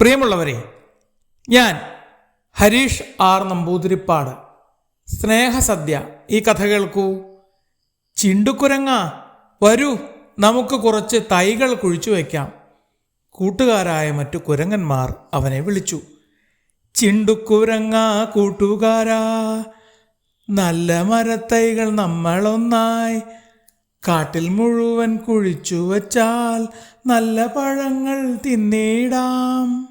പ്രിയമുള്ളവരെ ഞാൻ ഹരീഷ് ആർ നമ്പൂതിരിപ്പാട്. സ്നേഹസദ്യ. ഈ കഥ കേൾക്കൂ. ചിണ്ടുക്കുരങ്ങ വരൂ. നമുക്ക് കുറച്ച് തൈകൾ കുഴിച്ചു വയ്ക്കാം. കൂട്ടുകാരായ മറ്റു കുരങ്ങന്മാർ അവനെ വിളിച്ചു. ചിണ്ടുക്കുരങ്ങ കൂട്ടുകാരാ നല്ല മരത്തൈകൾ നമ്മളൊന്നായി. കാട്ടിൽ മുഴുവൻ കുഴിച്ചു വച്ചാൽ നല്ല പഴങ്ങൾ തിന്നിടാം.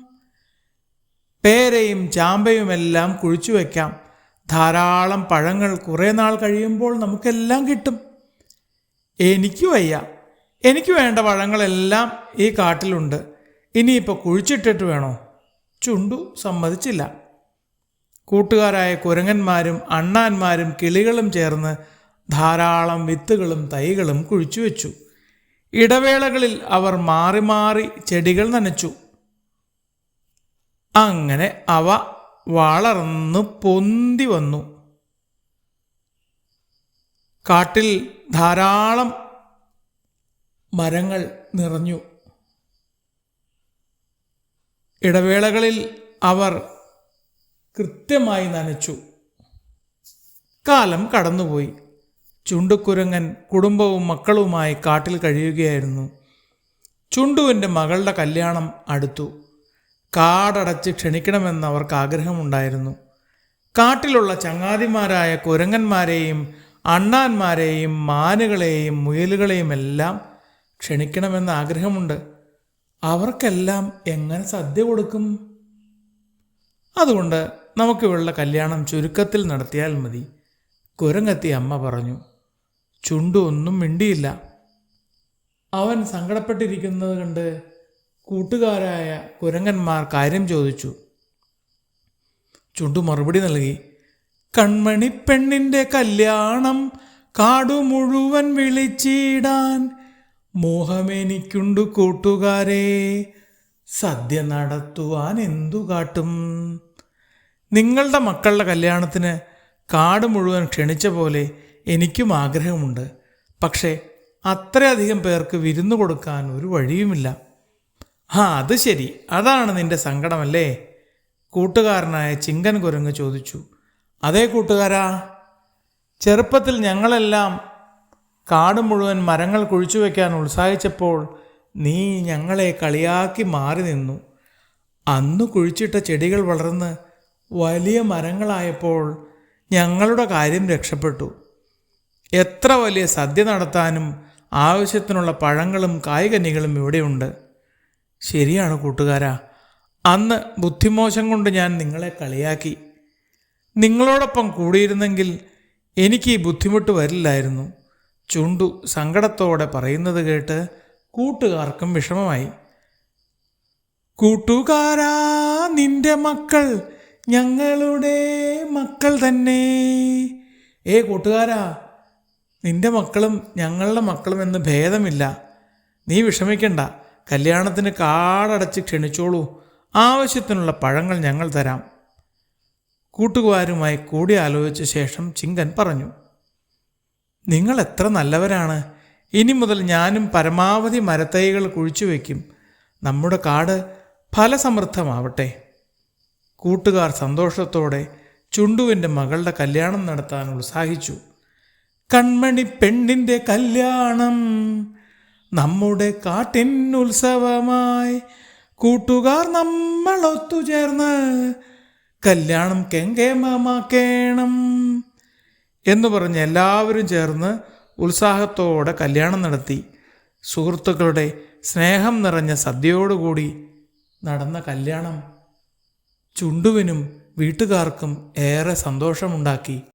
പേരയും ചാമ്പയുമെല്ലാം കുഴിച്ചു വയ്ക്കാം ധാരാളം പഴങ്ങൾ കുറേ നാൾ കഴിയുമ്പോൾ നമുക്കെല്ലാം കിട്ടും. എനിക്ക് വയ്യ. എനിക്ക് വേണ്ട പഴങ്ങളെല്ലാം ഈ കാട്ടിലുണ്ട്. ഇനിയിപ്പോൾ കുഴിച്ചിട്ടിട്ട് വേണോ? ചുണ്ടു സമ്മതിച്ചില്ല. കൂട്ടുകാരായ കുരങ്ങന്മാരും അണ്ണാന്മാരും കിളികളും ചേർന്ന് ധാരാളം വിത്തുകളും തൈകളും കുഴിച്ചു വെച്ചു. ഇടവേളകളിൽ അവർ മാറി മാറി ചെടികൾ നനച്ചു. അങ്ങനെ അവ വളർന്നു പൊന്തി വന്നു. കാട്ടിൽ ധാരാളം മരങ്ങൾ നിറഞ്ഞു. ഇടവേളകളിൽ അവർ കൃത്യമായി നനച്ചു. കാലം കടന്നുപോയി. ചുണ്ടുക്കുരങ്ങൻ കുടുംബവും മക്കളുമായി കാട്ടിൽ കഴിയുകയായിരുന്നു. ചുണ്ടുവിന്റെ മകളുടെ കല്യാണം അടുത്തു. കാടടച്ച് ക്ഷണിക്കണമെന്ന് അവർക്ക് ആഗ്രഹമുണ്ടായിരുന്നു കാട്ടിലുള്ള ചങ്ങാതിമാരായ കുരങ്ങന്മാരെയും അണ്ണാന്മാരെയും മാനുകളെയും മുയലുകളെയും എല്ലാം ക്ഷണിക്കണമെന്ന് ആഗ്രഹമുണ്ട് അവർക്കെല്ലാം എങ്ങനെ സദ്യ കൊടുക്കും? അതുകൊണ്ട് നമുക്ക് ഇവളുടെ കല്യാണം ചുരുക്കത്തിൽ നടത്തിയാൽ മതി കുരങ്ങത്തി അമ്മ പറഞ്ഞു. ചുണ്ടു ഒന്നും മിണ്ടിയില്ല. അവൻ സങ്കടപ്പെട്ടിരിക്കുന്നത് കണ്ട് കൂട്ടുകാരായ കുരങ്ങന്മാർ കാര്യം ചോദിച്ചു. ചുണ്ടു മറുപടി നൽകി കൺമണി പെണ്ണിന്റെ കല്യാണം കാടു മുഴുവൻ വിളിച്ചിടാൻ മോഹമെനിക്കുണ്ടു കൂട്ടുകാരെ. സദ്യ നടത്തുവാൻ എന്തു കാട്ടും? നിങ്ങളുടെ മക്കളുടെ കല്യാണത്തിന് കാട് മുഴുവൻ ക്ഷണിച്ച പോലെ എനിക്കും ആഗ്രഹമുണ്ട്. പക്ഷേ അത്രയധികം പേർക്ക് വിരുന്നു കൊടുക്കാൻ ഒരു വഴിയുമില്ല. ആ അത് ശരി. അതാണ് നിന്റെ സങ്കടമല്ലേ? കൂട്ടുകാരനായ ചിങ്കൻ കുരങ്ങ് ചോദിച്ചു. അതേ കൂട്ടുകാരാ ചെറുപ്പത്തിൽ ഞങ്ങളെല്ലാം കാട് മുഴുവൻ മരങ്ങൾ കുഴിച്ചു വയ്ക്കാൻ ഉത്സാഹിച്ചപ്പോൾ നീ ഞങ്ങളെ കളിയാക്കി മാറി നിന്നു. അന്ന് കുഴിച്ചിട്ട ചെടികൾ വളർന്ന് വലിയ മരങ്ങളായപ്പോൾ ഞങ്ങളുടെ കാര്യം രക്ഷപ്പെട്ടു. എത്ര വലിയ സദ്യ നടത്താനും ആവശ്യത്തിനുള്ള പഴങ്ങളും കായ്കനികളും ഇവിടെയുണ്ട്. ശരിയാണ് കൂട്ടുകാരാ. അന്ന് ബുദ്ധിമോശം കൊണ്ട് ഞാൻ നിങ്ങളെ കളിയാക്കി. നിങ്ങളോടൊപ്പം കൂടിയിരുന്നെങ്കിൽ എനിക്ക് ഈ ബുദ്ധിമുട്ട് വരില്ലായിരുന്നു. ചുണ്ടു സങ്കടത്തോടെ പറയുന്നത് കേട്ട് കൂട്ടുകാർക്കും വിഷമമായി. കൂട്ടുകാരാ നിന്റെ മക്കൾ ഞങ്ങളുടെ മക്കൾ തന്നെ. ഏ കൂട്ടുകാരാ നിന്റെ മക്കളും ഞങ്ങളുടെ മക്കളും എന്ന് ഭേദമില്ല. നീ വിഷമിക്കണ്ട. കല്യാണത്തിന് കാടടച്ച് ക്ഷണിച്ചോളൂ. ആവശ്യത്തിനുള്ള പഴങ്ങൾ ഞങ്ങൾ തരാം. കൂട്ടുകാരുമായി കൂടി ആലോചിച്ച ശേഷം ചിങ്കൻ പറഞ്ഞു നിങ്ങൾ എത്ര നല്ലവരാണ്. ഇനി മുതൽ ഞാനും പരമാവധി മരത്തൈകൾ കുഴിച്ചു വയ്ക്കും. നമ്മുടെ കാട് ഫലസമൃദ്ധമാവട്ടെ. കൂട്ടുകാർ സന്തോഷത്തോടെ ചുണ്ടുവിന്റെ മകളുടെ കല്യാണം നടത്താൻ ഉത്സാഹിച്ചു. കൺമണി പെണ്ണിന്റെ കല്യാണം. നമ്മുടെ കാട്ടിൻ ഉത്സവമായി കൂട്ടുകാർ നമ്മൾ ഒത്തുചേർന്ന് കല്യാണം കെങ്കേമമാക്കേണം എന്ന് പറഞ്ഞ് എല്ലാവരും ചേർന്ന് ഉത്സാഹത്തോടെ കല്യാണം നടത്തി. സുഹൃത്തുക്കളുടെ സ്നേഹം നിറഞ്ഞ സദ്യയോടുകൂടി നടന്ന കല്യാണം ചുണ്ടുവിനും വീട്ടുകാർക്കും ഏറെ സന്തോഷമുണ്ടാക്കി.